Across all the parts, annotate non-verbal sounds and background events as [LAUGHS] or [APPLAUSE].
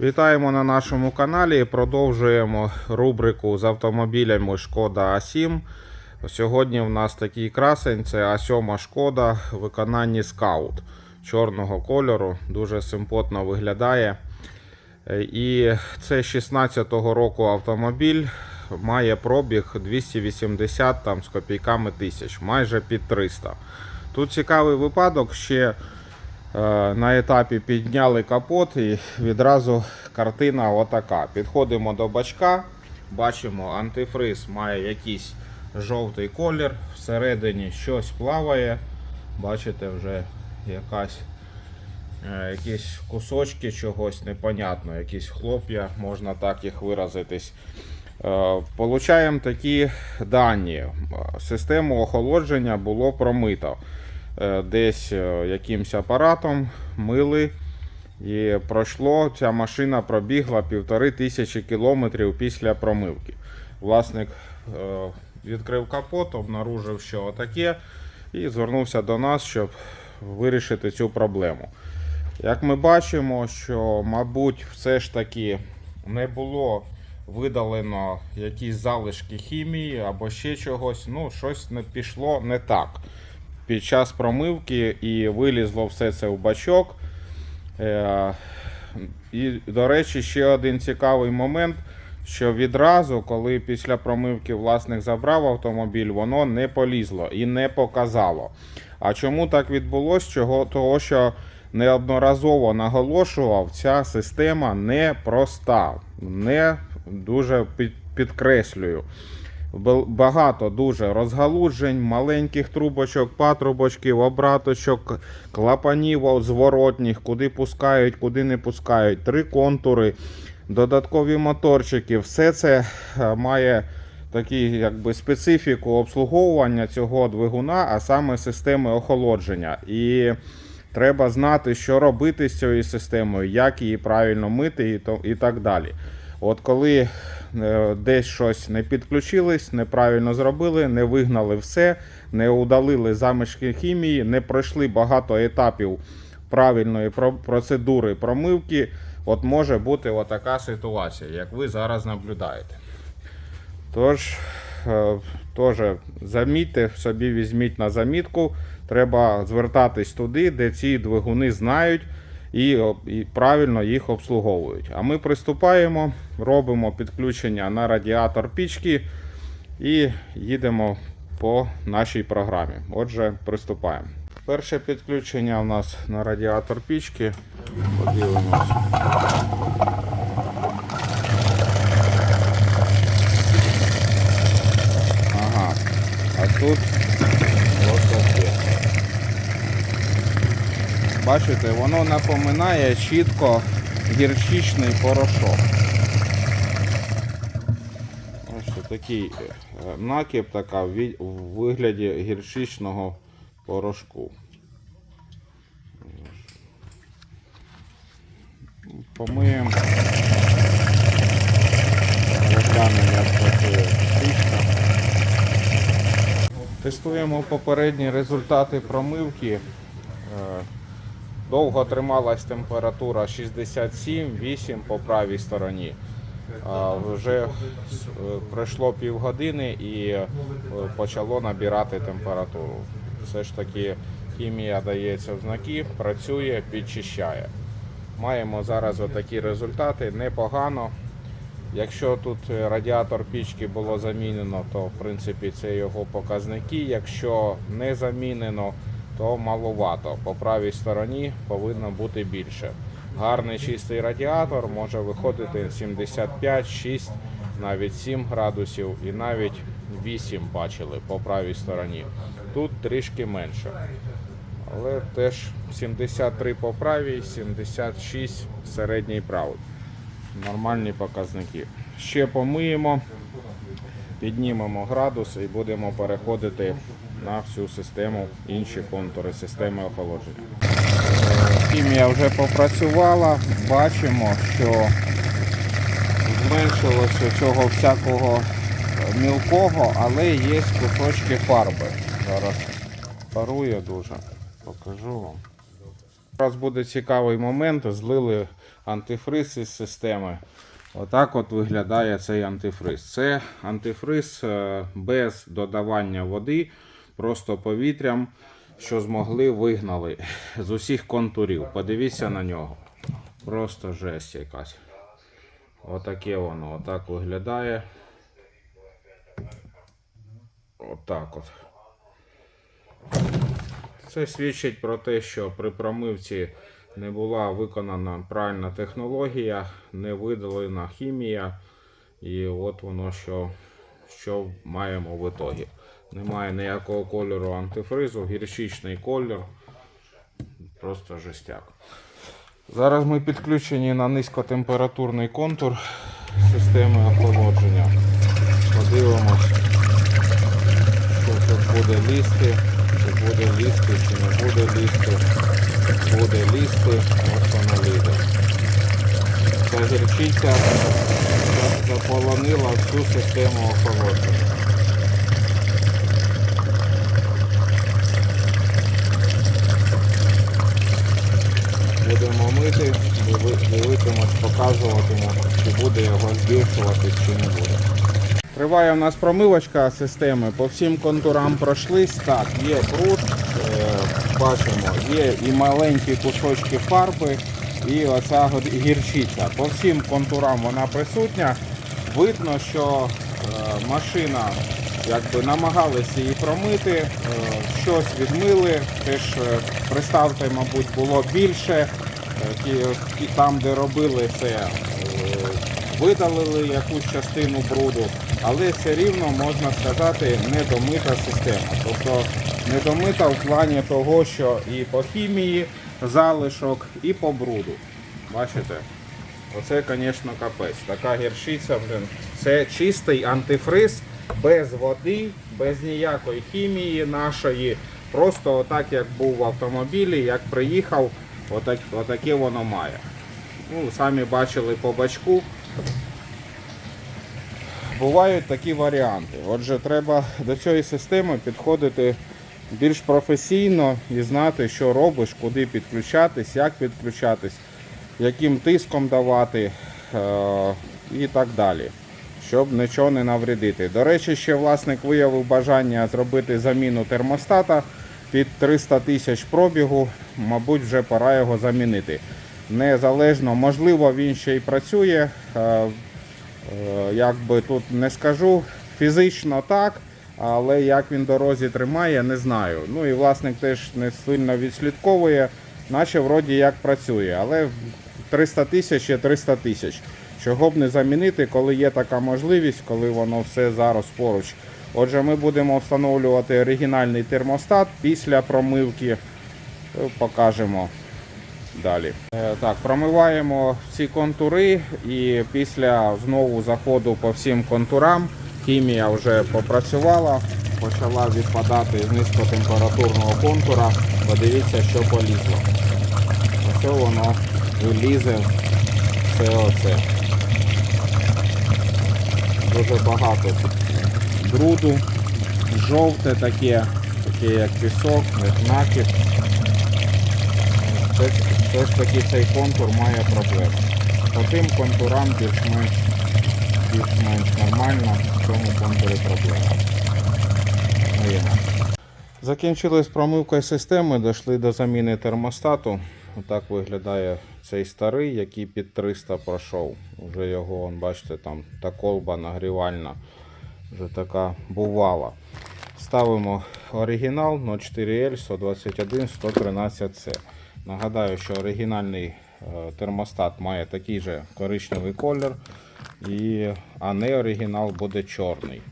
Вітаємо на нашому каналі. Продовжуємо рубрику з автомобілями Шкода А7. Сьогодні в нас такий красень це А7 Шкода в виконанні Scout чорного кольору. Дуже симпотно виглядає. І це 16-го року автомобіль. Має пробіг 280 там, з копійками тисяч, майже під 300. Тут цікавий випадок ще. Е, На етапі підняли капот і відразу картина отака. Підходимо до бачка, бачимо, антифриз має якийсь жовтий колір, всередині щось плаває. Бачите, вже якась, е, якісь кусочки чогось непонятно, якісь хлоп'я, можна так їх виразитись. Е, Получаємо такі дані. Систему охолодження було промито десь е, якимсь апаратом, мили. І пройшло, ця машина пробігла півтори тисячі кілометрів після промивки. Власник е, відкрив капот, обнаружив, що таке, і звернувся до нас, щоб вирішити цю проблему. Як ми бачимо, що, мабуть, все ж таки не було видалено якісь залишки хімії або ще чогось, ну, щось не пішло не так під час промивки і вилізло все це в бачок. Е, І, до речі, ще один цікавий момент, що відразу, коли після промивки власник забрав автомобіль, воно не полізло і не показало. А чому так відбулося? Чого? Того, що неодноразово наголошував, ця система непроста. Не дуже під, підкреслюю. Багато дуже розгалуджень, маленьких трубочок, патрубочків, обраточок, клапанів зворотніх, куди пускають, куди не пускають, три контури, додаткові моторчики. Все це е, має такі, якби, специфіку обслуговування цього двигуна, а саме системи охолодження. І треба знати, що робити з цією системою, як її правильно мити і так далі. От коли е, десь щось не підключились, неправильно зробили, не вигнали все, не удалили замішки хімії, не пройшли багато етапів правильної процедури промивки, от може бути отака ситуація, як ви зараз наблюдаєте. Тож, е, теж замітьте, собі візьміть на замітку. Треба звертатись туди, де ці двигуни знають і, і правильно їх обслуговують. А ми приступаємо, робимо підключення на радіатор пічки і їдемо по нашій програмі. Отже, приступаємо. Перше підключення у нас на радіатор пічки. Подивимось. Ага. А тут ось таке. Бачите, воно напоминає чітко гірчичний порошок. Ось такий е, накіп така в вигляді гірчичного порошку. Помиємо. Розглянемо, працює пічка. Тестуємо попередні результати промивки. Довго трималась температура 67-8 по правій стороні. Вже е, пройшло півгодини і е, почало набирати температуру. Все ж таки хімія дається в знаки, працює, підчищає. Маємо зараз отакі результати. Непогано. Якщо тут е, радіатор пічки було замінено, то в принципі це його показники. Якщо не замінено, то маловато. По правій стороні повинно бути більше. Гарний чистий радіатор може виходити 75, 6, навіть 7 градусів і навіть 8 бачили по правій стороні. Тут трішки менше. Але теж 73 по правій, 76 середній правий нормальні показники. Ще помиємо, піднімемо градус і будемо переходити на всю систему, інші контури системи охолодження. Е, Хімія вже попрацювала, бачимо, що зменшилося цього всякого мілкого, але є кусочки фарби. Зараз парує дуже. Покажу вам. Зараз буде цікавий момент. Злили антифриз із системи. Отак от виглядає цей антифриз. Це антифриз е, без додавання води, просто повітрям, що змогли, вигнали з усіх контурів. Подивіться на нього. Просто жесть якась. Отаке воно, отак виглядає. Отак от. Це свідчить про те, що при промивці не була виконана правильна технологія, не видалена хімія. І от воно що, що маємо в ітогі. Немає ніякого кольору антифризу, гірчичний колір. Просто жестяк. Зараз ми підключені на низькотемпературний контур системи охолодження. Подивимось, що тут буде лізти, чи буде лізти, чи не буде лізти. Буде лізти, ось воно лізе. Ця гірчиця заполонила всю систему охолодження. Диви- дивитимось, показуватимемо, чи буде його збільшуватись, чи не буде. Триває в нас промивочка системи. По всім контурам пройшлись. Так, є бруд, е, бачимо, є і маленькі кусочки фарби, і оця гірчиця. По всім контурам вона присутня. Видно, що е, машина якби намагалися її промити, е, щось відмили. Теж приставте, мабуть, було більше. Там, де робили це, е, видалили якусь частину бруду, але все рівно можна сказати недомита система. Тобто недомита в плані того, що і по хімії залишок, і по бруду. Бачите? Оце, звісно, капець. Така гірчиця, блін. Це чистий антифриз без води, без ніякої хімії нашої. Просто отак, як був в автомобілі, як приїхав, отак, отаке воно має. Ну, самі бачили по бачку. Бувають такі варіанти. Отже, треба до цієї системи підходити більш професійно і знати, що робиш, куди підключатись, як підключатись, яким тиском давати е- і так далі, щоб нічого не навредити. До речі, ще власник виявив бажання зробити заміну термостата під 300 тисяч пробігу, мабуть, вже пора його замінити. Незалежно, можливо, він ще й працює. е, е, Як би тут не скажу, фізично так, але як він дорозі тримає, не знаю. Ну і власник теж не сильно відслідковує, наче вроді як працює, але 300 тисяч є 300 тисяч. Чого б не замінити, коли є така можливість, коли воно все зараз поруч. Отже, ми будемо встановлювати оригінальний термостат після промивки. Е, Покажемо далі. Е, Так, промиваємо всі контури і після знову заходу по всім контурам хімія вже попрацювала, почала відпадати з низькотемпературного контура. Подивіться, що полізло. Ось воно вилізе все оце. Дуже багато тут бруду, жовте таке, таке як пісок, як накид. Все, ж- таки цей контур має проблеми. По тим контурам більш-менш більш-менш нормально, в цьому контурі проблема. Закінчили з промивкою системи, дійшли до заміни термостату. Отак виглядає цей старий, який під 300 пройшов. Уже його, бачите, там та колба нагрівальна, вже така бувала. Ставимо оригінал 04L 121 113C. Нагадаю, що оригінальний е, термостат має такий же коричневий колір, а не оригінал буде чорний.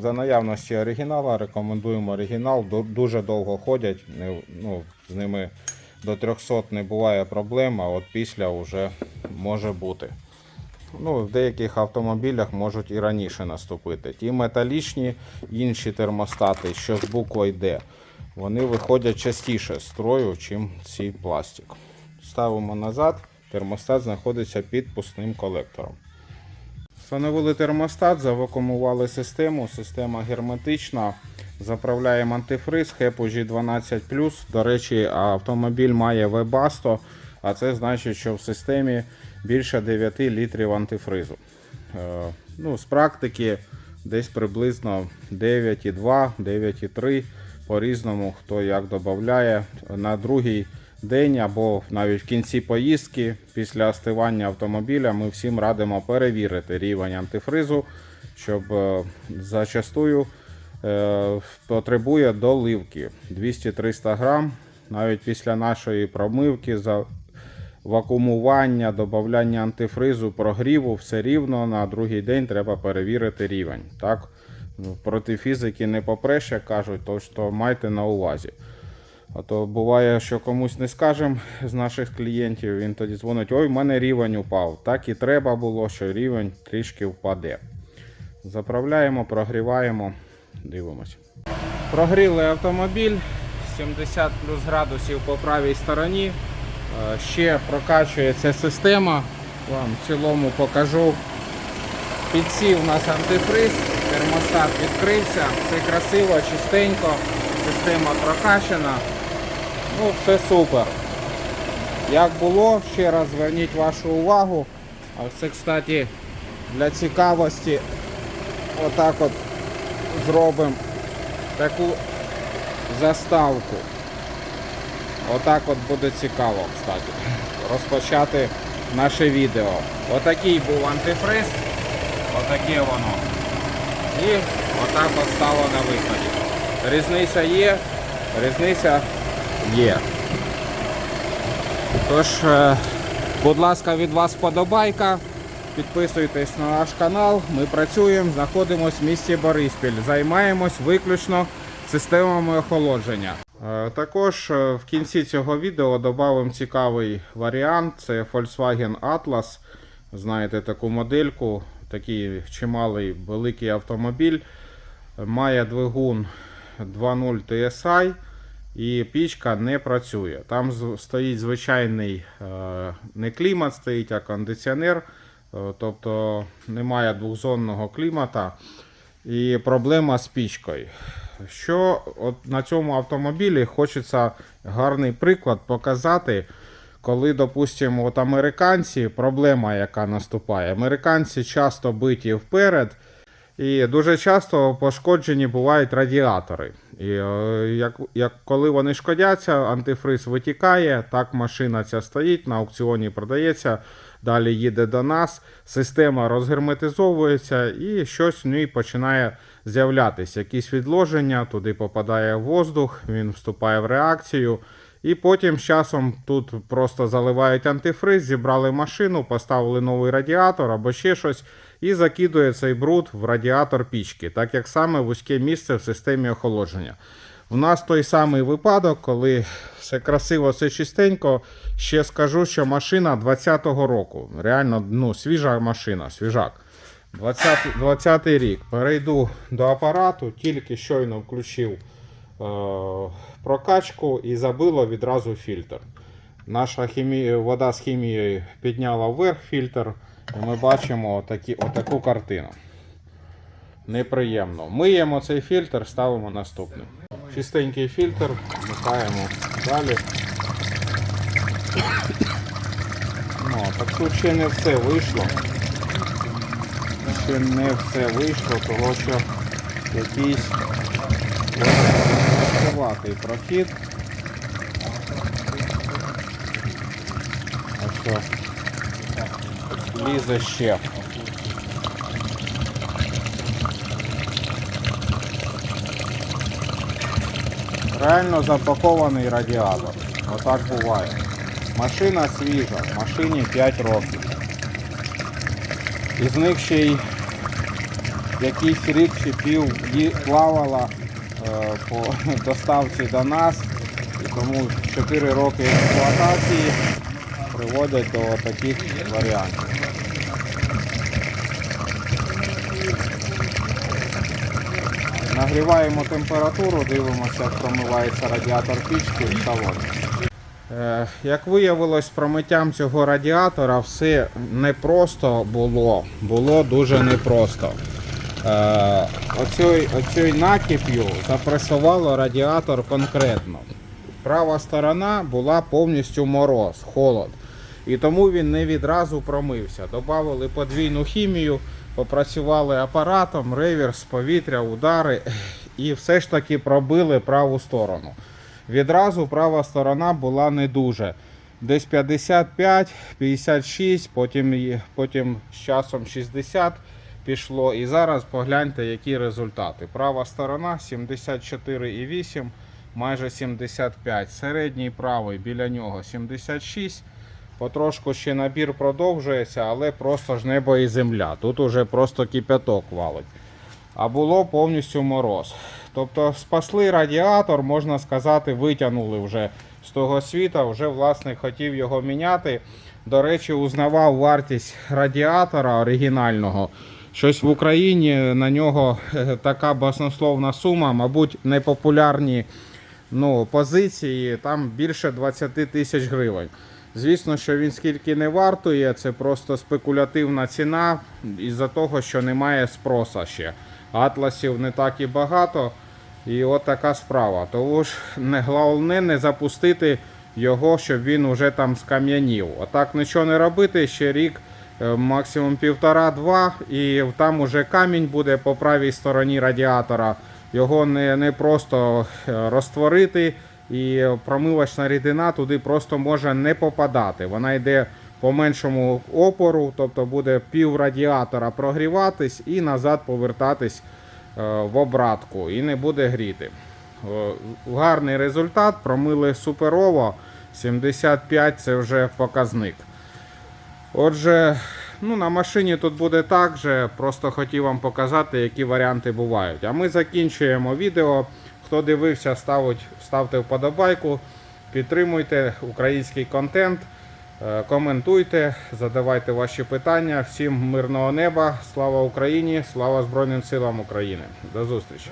За наявності оригінала рекомендуємо оригінал. Дуже довго ходять, ну, з ними до 300 не буває проблем, а от після вже може бути. Ну, в деяких автомобілях можуть і раніше наступити. Ті металічні інші термостати, що з буквою D, вони виходять частіше з строю, чим цей пластик. Ставимо назад, термостат знаходиться під пустим колектором. Встановили термостат, завакумували систему. Система герметична. Заправляємо антифриз Хепу G12. До речі, автомобіль має Webasto а це значить, що в системі більше 9 літрів антифризу. Е, ну, з практики десь приблизно 9,2, 9,3 по-різному, хто як додає. На другий день або навіть в кінці поїздки після остивання автомобіля ми всім радимо перевірити рівень антифризу, щоб е, зачастую е, потребує доливки 200-300 грам. Навіть після нашої промивки вакуумування, додавання антифризу, прогріву, все рівно на другий день треба перевірити рівень. Так? Ну, Проти фізики не попреш, як кажуть, то що майте на увазі. А то буває, що комусь не скажемо з наших клієнтів, він тоді дзвонить, ой, в мене рівень упав. Так і треба було, що рівень трішки впаде. Заправляємо, прогріваємо, дивимося. Прогріли автомобіль 70 плюс градусів по правій стороні. Е, Ще прокачується система. Вам в цілому покажу. Підсів у нас антифриз, термостат відкрився, все красиво, чистенько, система прокачана. Ну, все супер. Як було, ще раз зверніть вашу увагу. А це, кстати, для цікавості отак от зробимо таку заставку. Отак от буде цікаво, кстати, розпочати наше відео. Отакий був антифриз, отаке воно. І отак от стало на виході. Різниця є, різниця є. Тож, е, будь ласка, від вас подобайка. Підписуйтесь на наш канал. Ми працюємо, знаходимося в місті Бориспіль. Займаємось виключно системами охолодження. Е, Також е, в кінці цього відео додамо цікавий варіант. Це Volkswagen Atlas. Знаєте таку модельку, такий чималий великий автомобіль. Має двигун 2.0 TSI і пічка не працює. Там стоїть звичайний е, не клімат, стоїть, а кондиціонер. Тобто немає двохзонного клімата. І проблема з пічкою. Що от на цьому автомобілі хочеться гарний приклад показати, коли, допустимо, от американці, проблема, яка наступає. Американці часто биті вперед, і дуже часто пошкоджені бувають радіатори. І е, як, як коли вони шкодяться, антифриз витікає, так машина ця стоїть, на аукціоні продається, далі їде до нас, система розгерметизовується і щось в ній починає з'являтися. Якісь відложення, туди попадає воздух, він вступає в реакцію. І потім з часом тут просто заливають антифриз, зібрали машину, поставили новий радіатор або ще щось, і закидує цей бруд в радіатор пічки, так як саме вузьке місце в системі охолодження. У нас той самий випадок, коли все красиво, все чистенько. Ще скажу, що машина 20-го року. Реально ну, свіжа машина, свіжак. 20, 20 рік. Перейду до апарату, тільки щойно включив е, прокачку і забило відразу фільтр. Наша хімія, вода з хімією підняла вверх фільтр, і ми бачимо отакі, отаку картину. Неприємно. Миємо цей фільтр, ставимо наступний. Чистенький фільтр, вмикаємо далі. Ну, так тут ще не все вийшло. Ще не все вийшло, тому що якийсь важкуватий прохід. А що лізе ще. Реально запакований радіатор. Отак буває. Машина свіжа, машині 5 років. Із них ще й якийсь рік чи пів плавала е, по [LAUGHS] доставці до нас. І тому 4 роки експлуатації приводять до таких варіантів. Нагріваємо температуру, дивимося, як промивається радіатор пічки в салоні. Е, Як виявилось, промиттям цього радіатора все непросто було. Було дуже непросто. Е, Оцей, оцей накип'ю запресувало радіатор конкретно. права сторона була повністю мороз, холод. І тому він не відразу промився. Добавили подвійну хімію, попрацювали апаратом, реверс, повітря, удари і все ж таки пробили праву сторону. Відразу права сторона була не дуже. Десь 55, 56, потім, потім з часом 60 пішло. І зараз погляньте, які результати. Права сторона 74,8, майже 75. Середній правий біля нього 76. Потрошку ще набір продовжується, але просто ж небо і земля. Тут уже просто кипяток валить. А було повністю мороз. Тобто спасли радіатор, можна сказати, витягнули вже з того світа. Вже власник хотів його міняти. До речі, узнавав вартість радіатора оригінального. Щось в Україні на нього е, така баснословна сума, мабуть, непопулярні ну, позиції, там більше 20 тисяч гривень. Звісно, що він скільки не вартує, це просто спекулятивна ціна із-за того, що немає спроса ще. Атласів не так і багато. І от така справа. Тому ж не головне не запустити його, щоб він уже там скам'янів. Отак нічого не робити, ще рік, е, максимум півтора-два, і там уже камінь буде по правій стороні радіатора. Його не, не просто е, розтворити, і промивочна рідина туди просто може не попадати. Вона йде по меншому опору, тобто буде пів радіатора прогріватись і назад повертатись е, в обратку і не буде гріти. Е, Гарний результат, промили суперово. 75 це вже показник. Отже, ну, на машині тут буде так же, просто хотів вам показати, які варіанти бувають. А ми закінчуємо відео. Хто дивився, ставте вподобайку, підтримуйте український контент, е, коментуйте, задавайте ваші питання. Всім мирного неба, слава Україні, слава Збройним силам України. До зустрічі!